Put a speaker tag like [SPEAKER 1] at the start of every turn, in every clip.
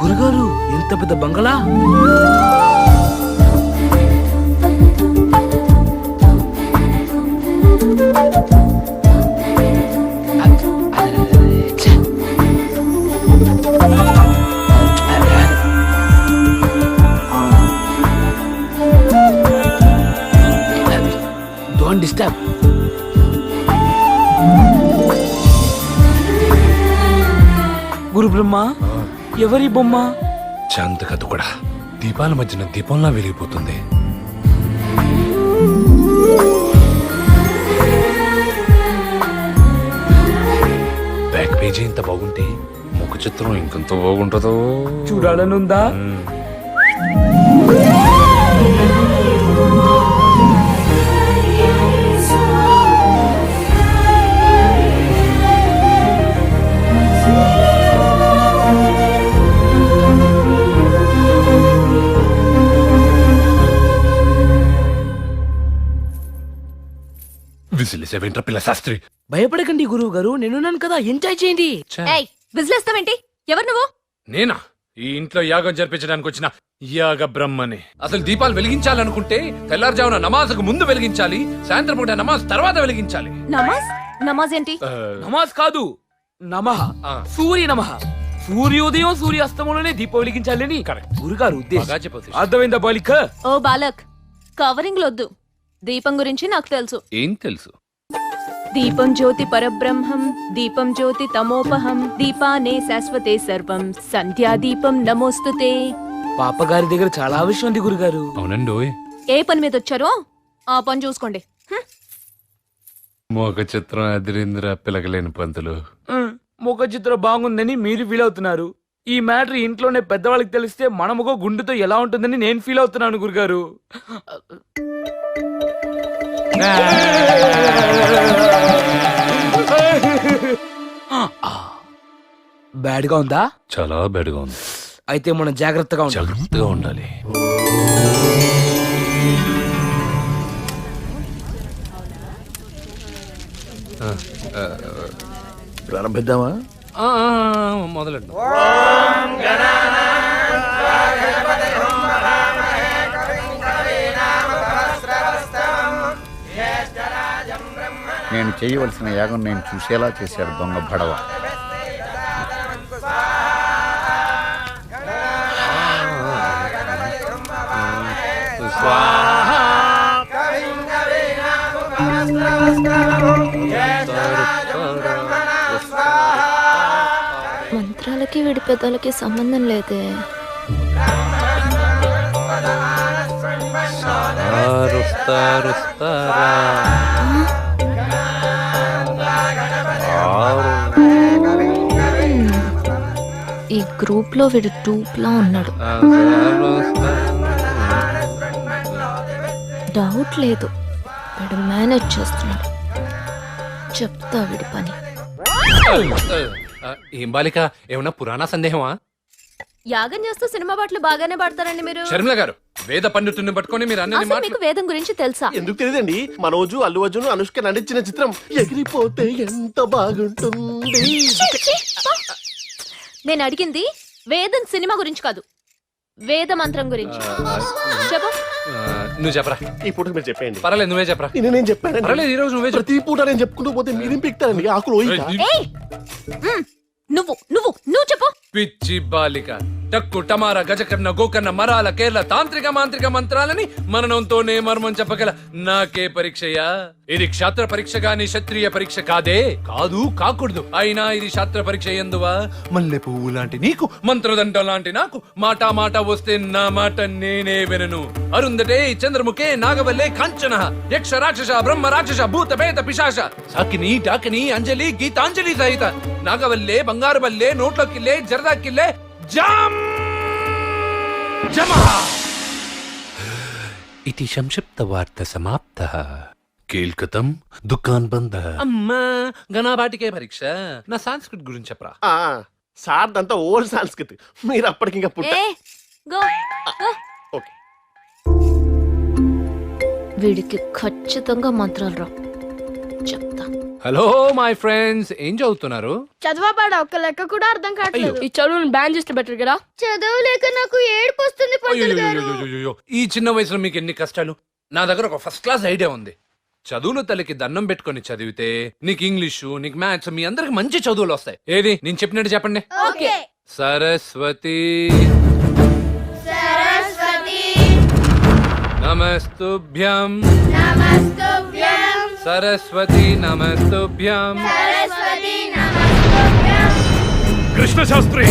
[SPEAKER 1] గురుగారు ఎంత పెద్ద బంగళా? గురు బ్రహ్మ ఎవరి బొమ్మ?
[SPEAKER 2] చాంతకథ కూడా దీపాల మధ్యన దీపంలా వెలిగిపోతుంది. బ్యాక్ పేజీ ఇంత బాగుంటే ముఖ చిత్రం ఇంకెంత బాగుంటుందో.
[SPEAKER 1] చూడాలనుందా?
[SPEAKER 2] విసిలేసేవేంట్రా పిల్ల శాస్త్రి?
[SPEAKER 1] భయపడకండి గురువు గారు నేనున్నాను కదా ఎంజాయ్ చేయండి.
[SPEAKER 3] ఏయ్ విజిలేస్తావేంటి? ఎవరు నువ్వు?
[SPEAKER 2] నేనా? ఈ ఇంట్లో యాగం జరిపించడానికి వచ్చిన యాగ బ్రహ్మని. అసలు దీపాలు వెలిగించాలనుకుంటే తెల్లారుజామున నమాజ్కు ముందు వెలిగించాలి సాయంత్రం పూట నమాజ్ తర్వాత వెలిగించాలి.
[SPEAKER 3] నమాజ్? నమాజ్ ఏంటి?
[SPEAKER 1] నమాజ్ కాదు నమః.
[SPEAKER 2] ఆ.
[SPEAKER 1] సూర్య నమః. సూర్యోదయం సూర్యాస్తమంలోనే దీపం వెలిగించాలని
[SPEAKER 2] Correct.
[SPEAKER 1] గురుగారు ఉద్దేశం. అర్థమైందా బాలిక?
[SPEAKER 3] ఓ బాలక్ కవరింగ్ లొద్దు దీపం గురించి నాకు తెలుసు.
[SPEAKER 2] ఏం తెలుసు?
[SPEAKER 3] దీపం జ్యోతి పరబ్రహ్మం దీపం జ్యోతి తమోపహం దీపానే శాశ్వతే సర్వం. సంధ్యా దీపం నమోస్తుతే.
[SPEAKER 1] పాపగారి దగ్గర చాలా విషయం ఉంది గురుగారు.
[SPEAKER 2] అవునండి
[SPEAKER 3] ఏ పని మీద వచ్చారో? ఆ పని చూసుకోండి.
[SPEAKER 2] మోక చిత్రం అదిరింద్ర పిలకలేని పంతులు.
[SPEAKER 1] ముఖ చిత్రం బాగుందని మీరు ఫీల్ అవుతున్నారు ఈ మ్యాటర్ ఇంట్లోనే పెద్దవాళ్ళకి తెలిస్తే మన ముఖ గుండెతో ఎలా ఉంటుందని నేను ఫీల్ అవుతున్నాను గురుగారు. బ్యాడ్గా ఉందా?
[SPEAKER 2] చాలా బెడగా ఉంది.
[SPEAKER 1] అయితే మనం జాగ్రత్తగా ఉండాలి.
[SPEAKER 2] జాగ్రత్తగా ఉండాలి.
[SPEAKER 4] ప్రారంభిద్దామా?
[SPEAKER 2] మొదలెట్టు.
[SPEAKER 4] నేను చేయవలసిన యాగం నేను చూసేలా చేశాడు దొంగ భడవ.
[SPEAKER 5] మంత్రాలకి వీడి పెద్దలకి సంబంధం లేదే. ఈ గ్రూప్లో వీడు టూప్ లా ఉన్నాడు డౌట్ లేదు. వీడు మేనేజ్ చేస్తున్నాడు. చెప్తా వీడి పని.
[SPEAKER 2] ఆ, ఏం బాలిక? ఏమన్నా పురాణ సందేహమా?
[SPEAKER 3] యాగం చేస్తూ సినిమా పాటలు బాగానే పాడతారండి మీరు.
[SPEAKER 2] షర్మిల గారు వేద పండితుడిని పట్టుకొని మీరు అన్నది
[SPEAKER 3] అసలు
[SPEAKER 2] మాటలు
[SPEAKER 3] మీకు వేదం గురించి తెలుసా?
[SPEAKER 6] ఎందుకు తెలియదండి? మనోజు అల్లు అర్జున్ అనుష్క నటించిన చిత్రం ఎగిరిపోతే ఎంత బాగుంటుంది?
[SPEAKER 3] నేను అడిగింది వేదం సినిమా గురించి కాదు. వేద మంత్రం గురించి. చెప్పు.
[SPEAKER 2] ఆ, నువ్వు చెప్పరా.
[SPEAKER 6] ఈ పూట మీరు చెప్పండి
[SPEAKER 2] పర్లేదు నువ్వే చెప్పరా.
[SPEAKER 6] నేను నేను చెప్పాను
[SPEAKER 2] పర్లేదు ఈ రోజు నువ్వే చెప్పు.
[SPEAKER 6] ప్రతి పూట నేను చెప్పుకుంటూ పోతే మీరేం పిక్తారండి? ఆకులు.
[SPEAKER 3] ఏయ్ మ్, నువ్వు నువ్వు నువ్వు చెప్పు.
[SPEAKER 2] పిచ్చి బాలిక. టక్కు టమార గజకర్ణ గోకర్ణ మరాల కేరళ తాంత్రిక మాంత్రిక మంత్రాలని మననంతోనే మర్మం చెప్పగల నాకే పరీక్షయా ఇది క్షాత్ర పరీక్ష గాని క్షత్రియ పరీక్ష కాదే. కాదు కాకూడదు. అయినా ఇది శాస్త్ర పరీక్ష ఎందువా? మల్లె పువ్వు లాంటి నీకు మంత్రదండం లాంటి నాకు మాట మాట వస్తే నా మాట నేనే వినను. అరుందటే చంద్రముఖే నాగవల్లే కాంచన యక్ష రాక్షస బ్రహ్మ రాక్షస భూత పేత పిశాచ సాకిని టాకిని అంజలి గీతాంజలి సహిత నాగవల్లే బంగారు బల్లే నోట్ల జరదాకిల్లే కిల్లే జామ్ జమా ఇది సంక్షిప్త వార్త సమాప్త కేల్కతం దుకాన్ బంద అమ్మా గణాబాటికే పరీక్ష నా సంస్కృత్ గురించి చెప్పరా
[SPEAKER 6] ఆ సార్ అంతా ఓల్డ్ సంస్కృతి. మీరు అప్పటికి ఇంకా పుట్ట
[SPEAKER 3] ఏ గో గో.
[SPEAKER 6] ఓకే.
[SPEAKER 3] వీడికి ఖచ్చితంగా మంత్రాలు రావు చెప్తా
[SPEAKER 2] హలో మై ఫ్రెండ్స్ ఏం చదువుతున్నారు?
[SPEAKER 7] చదవబాడ ఒక్క లెక్క కూడా అర్థం కావట్లేదు.
[SPEAKER 8] ఈ చదువుని బ్యాన్ చేస్తే బెటర్ కదా?
[SPEAKER 7] చదవలేక నాకు ఏడుపు వస్తుంది పంతులు గారు.
[SPEAKER 2] అయ్యయ్యయ్యయ్యయ్యో. ఈ చిన్న వయసులో మీకు ఎన్ని కష్టాలు? నా దగ్గర ఒక ఫస్ట్ క్లాస్ ఐడియా ఉంది. చదువుల తల్లికి దండం పెట్టుకొని చదివితే నీకు ఇంగ్లీషు నీకు మ్యాథ్స్ మీ అందరికి మంచి చదువులు వస్తాయి. ఏది? నేను చెప్పినట్టు చెప్పండి.
[SPEAKER 7] ఓకే.
[SPEAKER 2] సరస్వతి. నమస్తుభ్యం. సరస్వతి నమస్తుభ్యం.
[SPEAKER 9] కృష్ణ శాస్త్రి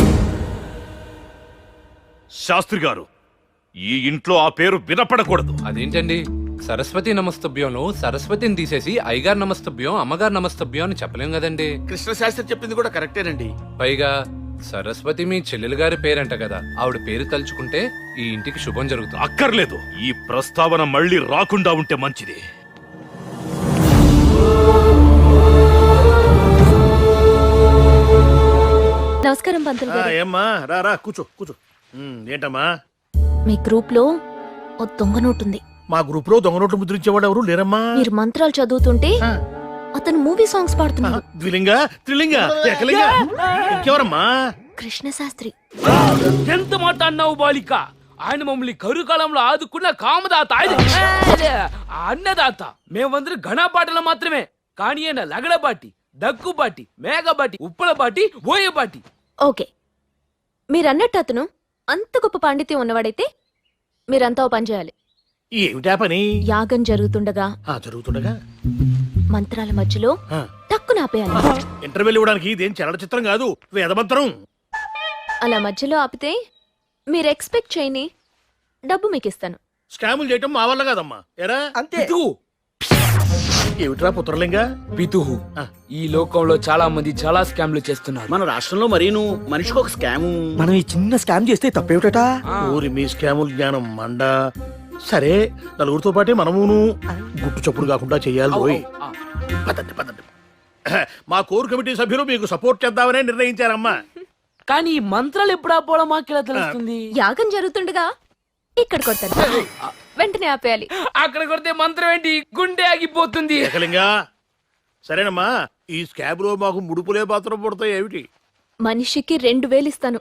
[SPEAKER 9] శాస్త్రి గారు ఈ ఇంట్లో ఆ పేరు వినపడకూడదు.
[SPEAKER 2] అదేంటండి? సరస్వతి నమస్తభ్యంలో సరస్వతిని తీసేసి అయ్యగారు నమస్తభ్యం అమ్మగారు నమస్తభ్యం అని చెప్పలేం కదండి.
[SPEAKER 6] కృష్ణ శాస్త్రి చెప్పింది కూడా కరెక్టేనండి
[SPEAKER 2] పైగా సరస్వతి మీ చెల్లెలు గారి పేరంట కదా. ఆవిడ పేరు తలుచుకుంటే ఈ ఇంటికి శుభం జరుగుతుంది.
[SPEAKER 9] అక్కర్లేదు. ఈ ప్రస్తావన మళ్ళీ రాకుండా ఉంటే మంచిది.
[SPEAKER 3] నమస్కారం పంతులు గారు.
[SPEAKER 6] ఏమ్మా? రా రా కూర్చో కూర్చో. ఉమ్, ఏంటమ్మా?
[SPEAKER 3] మీ గ్రూప్లో ఓ దొంగ నోటు ఉంది
[SPEAKER 6] మా గ్రూప్లో దొంగ నోట్లు ముద్రించేవాడు ఎవరు లేరమ్మా?
[SPEAKER 3] మీరు మంత్రాలు చదువుతుంటే
[SPEAKER 6] ఆ.
[SPEAKER 3] అతను మూవీ సాంగ్స్ పాడుతున్నాడు.
[SPEAKER 6] ద్విలింగ త్రిలింగ ఏకలింగ. ఇంకెవరమ్మా?
[SPEAKER 3] కృష్ణ శాస్త్రి
[SPEAKER 1] ఎంత మాట అన్నావు బాలిక? ఆయన మమ్మల్ని కరుకాలంలో ఆదుకున్న కామదాత. ఆయన అదే, ఆ అన్నదాత. మేమందరం ఘనపాటలు మాత్రమే. కానీ ఆయన లగడబాటి దగ్గుబాటి మేఘబాటి ఉప్పలబాటి ఓయబాటి.
[SPEAKER 3] ఓకే. మీరన్నట్టు అతను అంత గొప్ప పాండిత్యం ఉన్నవాడైతే మీరంతా ఓ పని చేయాలి.
[SPEAKER 6] ఏమిటా పని?
[SPEAKER 3] యాగం జరుగుతుండగా.
[SPEAKER 6] ఆ, జరుగుతుండగా?
[SPEAKER 3] మంత్రాల మధ్యలో
[SPEAKER 6] ఆ,
[SPEAKER 3] టక్కున ఆపేయాలి.
[SPEAKER 6] ఇంటర్వెల్ ఇవ్వడానికి ఇదేం చలన చిత్రం కాదు వేదమంత్రం
[SPEAKER 3] అలా మధ్యలో ఆపితే మీరు ఎక్స్పెక్ట్ చేయని డబ్బు మీకు ఇస్తాను
[SPEAKER 6] స్కాములు చేయటం మా వల్ల కాదమ్మా. ఎరా?
[SPEAKER 1] పితుహు
[SPEAKER 6] ఏమిట్రా పుత్రలింగ?
[SPEAKER 1] పితుహు. ఈ లోకంలో చాలా మంది చాలా స్కామ్లు చేస్తున్నారు.
[SPEAKER 10] మన రాష్ట్రంలో మరీను మనిషికి ఒక స్కాము.
[SPEAKER 11] మనం ఈ చిన్న స్కామ్ చేస్తే తప్పేమిటట.
[SPEAKER 6] ఊరి మీ స్కాముల జ్ఞానం మండ. సరే నలుగురితో పాటే మనమును గుట్టు చప్పుడు కాకుండా రోయ్.
[SPEAKER 1] ఆ.
[SPEAKER 6] పదండి పదండి. మా కోర్ కమిటీ సభ్యులు మీకు సపోర్ట్ చేద్దామనే నిర్ణయించారమ్మా.
[SPEAKER 1] కానీ ఈ మంత్రాలు ఎప్పుడు ఆపోవడం మాకెలా తెలుస్తుంది?
[SPEAKER 3] యాగం జరుగుతుండగా ఇక్కడ కొడతాను. వెంటనే ఆపేయాలి.
[SPEAKER 1] అక్కడ కొడితే మంత్రం ఏంటి? గుండె ఆగిపోతుంది.
[SPEAKER 6] ఏకలింగా సరేనమ్మా ఈ స్కాబ్లో మాకు ముడుపులే పాత్ర పడతాయి ఏమిటి?
[SPEAKER 3] మనిషికి రెండు వేలు ఇస్తాను.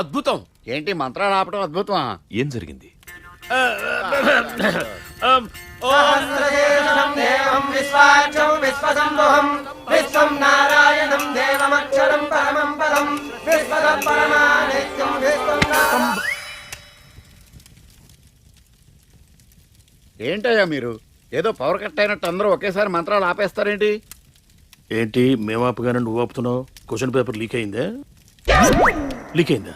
[SPEAKER 6] అద్భుతం.
[SPEAKER 10] ఏంటి మంత్రాలు ఆపడం అద్భుతమా?
[SPEAKER 9] ఏం జరిగింది?
[SPEAKER 10] ఏంటయ్యా మీరు? ఏదో పవర్ కట్ అయినట్టు అందరూ ఒకేసారి మంత్రాలు ఆపేస్తారేంటి?
[SPEAKER 6] ఏంటి మేము ఆపుగానే నువ్వు ఆపుతున్నావు? క్వశ్చన్ పేపర్ లీక్ అయిందా? లీక్ అయిందా.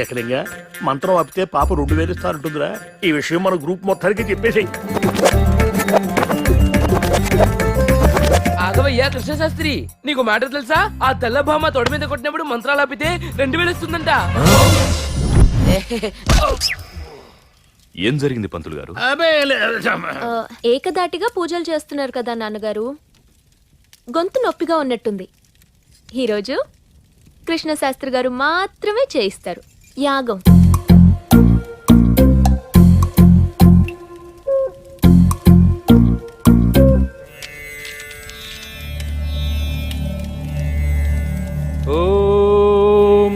[SPEAKER 6] ఏకలింగా మంత్రం ఆపితే పాప రెండు వేలు ఇస్తానంటుందిరా. ఈ విషయం మన గ్రూప్ మొత్తానికి చెప్పేసి
[SPEAKER 1] ఆగవయ్యా కృష్ణశాస్త్రి. నీకు మ్యాటర్ తెలుసా? ఆ తెల్ల భామ తొడ మీద కొట్టినప్పుడు మంత్రాలు ఆపితే రెండు వేలు ఇస్తుందంట.
[SPEAKER 9] ఏం జరిగింది పంతులు గారు?
[SPEAKER 6] అబే లే-
[SPEAKER 3] ఆ, ఏకదాటిగా పూజలు చేస్తున్నారు కదా నాన్నగారు. గొంతు నొప్పిగా ఉన్నట్టుంది. ఈరోజు కృష్ణ శాస్త్రి గారు మాత్రమే చేయిస్తారు. యాగం.
[SPEAKER 2] ఓం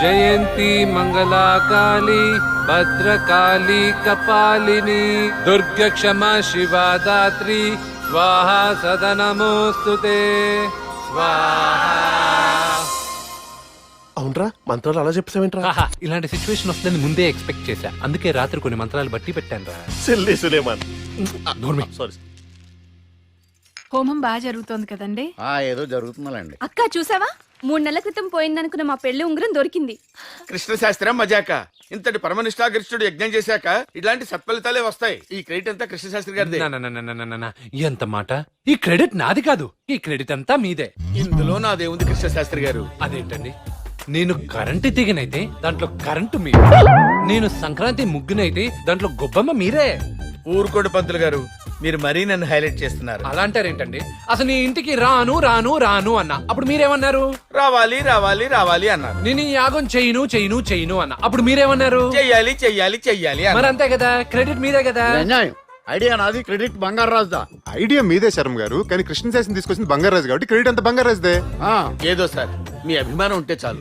[SPEAKER 2] జయంతి మంగళాకాళి భద్రకాళి కపాలిని దుర్గ క్షమా శివా దాత్రి స్వాహా సదనమోస్తుతే. స్వాహా
[SPEAKER 6] అవునరా? మంత్రాలు అలా చెప్తావేంట్రా
[SPEAKER 2] ఆహా, ఇలాంటి సిచ్యువేషన్ వస్తుందని ముందే ఎక్స్పెక్ట్ చేశా. అందుకే రాత్రి కొన్ని మంత్రాలు బట్టి పెట్టాను రా
[SPEAKER 6] సిల్లీ సులేమాన్. సారీ
[SPEAKER 7] హోమం బాగా జరుగుతోంది కదండి?
[SPEAKER 10] ఆ ఏదో జరుగుతుందండి
[SPEAKER 7] అక్క చూసావా? మూడు నెలల క్రితం పోయిందనుకున్న మా పెళ్ళి ఉంగరం దొరికింది.
[SPEAKER 4] కృష్ణ శాస్త్రం మజాక. ఇంతటి పరమనిష్టాగరిష్ఠుడు యజ్ఞం చేశాక ఇలాంటి సత్ఫలితాలే వస్తాయి. ఈ క్రెడిట్ అంతా కృష్ణ శాస్త్రి గారిదే.
[SPEAKER 2] నా, నా, నా, నా, నా, నా, నా. ఎంత మాట? ఈ క్రెడిట్ నాది కాదు. ఈ క్రెడిట్ అంతా మీదే.
[SPEAKER 4] ఇందులో నాదేముంది కృష్ణ శాస్త్రి గారు?
[SPEAKER 2] అదేంటండి? నేను కరెంటు తీగనైతే దాంట్లో కరెంటు మీ. నేను సంక్రాంతి ముగ్గునైతే దాంట్లో గొబ్బమ్మ మీరే.
[SPEAKER 4] ఊరుకోడు పంతులు గారు. మీరు మరీ నన్ను హైలైట్ చేస్తున్నారు.
[SPEAKER 2] అలా అంటారేంటండి అసలు నీ ఇంటికి రాను రాను రాను అన్న. అప్పుడు మీరేమన్నారు?
[SPEAKER 4] రావాలి రావాలి రావాలి అన్నారు.
[SPEAKER 2] నేను ఈ యాగం చేయను చేయను చేయను అన్న. అప్పుడు మీరేమన్నారు?
[SPEAKER 4] చెయ్యాలి చెయ్యాలి చెయ్యాలి
[SPEAKER 2] మరి అంతే కదా? క్రెడిట్ మీదే కదా?
[SPEAKER 4] అన్యాయం ఐడియా నాది క్రెడిట్ బంగారు రాజుదా?
[SPEAKER 12] ఐడియా మీదే శర్మ గారు కానీ కృష్ణ శాసనం తీసుకొచ్చింది బంగారాజు కాబట్టి క్రెడిట్ అంతా బంగారాజుదే
[SPEAKER 4] ఆ, ఏదో సార్. మీ అభిమానం ఉంటే చాలు.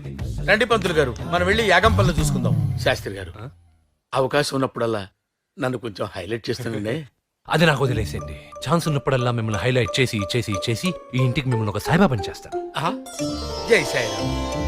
[SPEAKER 4] రండి పంతులు గారు మనం వెళ్ళి యాగం పనులు చూసుకుందాం. శాస్త్రి గారు అవకాశం ఉన్నప్పుడల్లా నన్ను కొంచెం హైలైట్ చేస్తుండే
[SPEAKER 2] అది నాకు వదిలేసేయండి. ఛాన్స్ ఉన్నప్పుడల్లా మిమ్మల్ని హైలైట్ చేసి చేసి చేసి ఈ ఇంటికి మిమ్మల్ని ఒక సాయిబాబాని చేస్తాను.
[SPEAKER 4] జై సాయిరామ్.